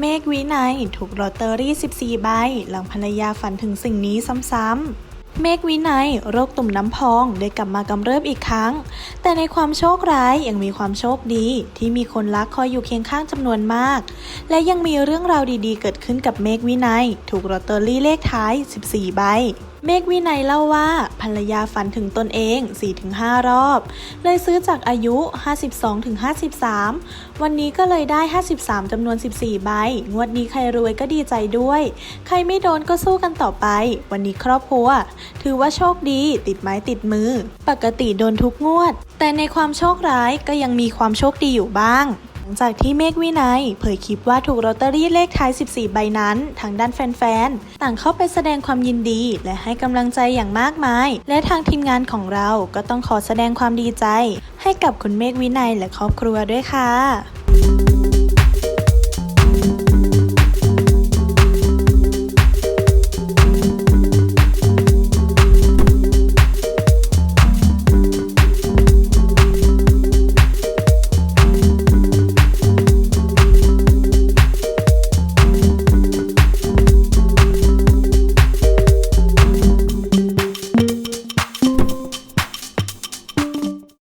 เมฆวินัยถูกลอตเตอรี่ 14 ใบ หลังภรรยาฝันถึงสิ่งนี้ซ้ำๆ เมฆวินัย โรคตุ่มน้ำพองได้กลับมากำเริบอีกครั้ง แต่ในความโชคร้ายยังมีความโชคดี ที่มีคนรักคอยอยู่เคียงข้างจำนวนมาก และยังมีเรื่องราวดีๆ เกิดขึ้นกับเมฆวินัย ถูกลอตเตอรี่เลขท้าย 14 ใบเมฆวินัยเล่าว่าภรรยาฝันถึงตนเอง 4-5 รอบ เลยซื้อจากอายุ 52-53 วันนี้ก็เลยได้ 53จำนวน 14 ใบ งวดนี้ใครรวยก็ดีใจด้วย ใครไม่โดนก็สู้กันต่อไป วันนี้ครอบครัวถือว่าโชคดีติดไม้ติดมือ ปกติโดนทุกงวด แต่ในความโชคร้ายก็ยังมีความโชคดีอยู่บ้างหลังจากที่เมฆวินัย เผยคลิปว่าถูกลอตเตอรี่เลขท้าย 14 ใบนั้น ทางด้านแฟนๆ ต่างเข้าไปแสดงความยินดี และให้กำลังใจอย่างมากมาย และทางทีมงานของเราก็ต้องขอแสดงความดีใจ ให้กับคุณเมฆวินัยและครอบครัวด้วยค่ะ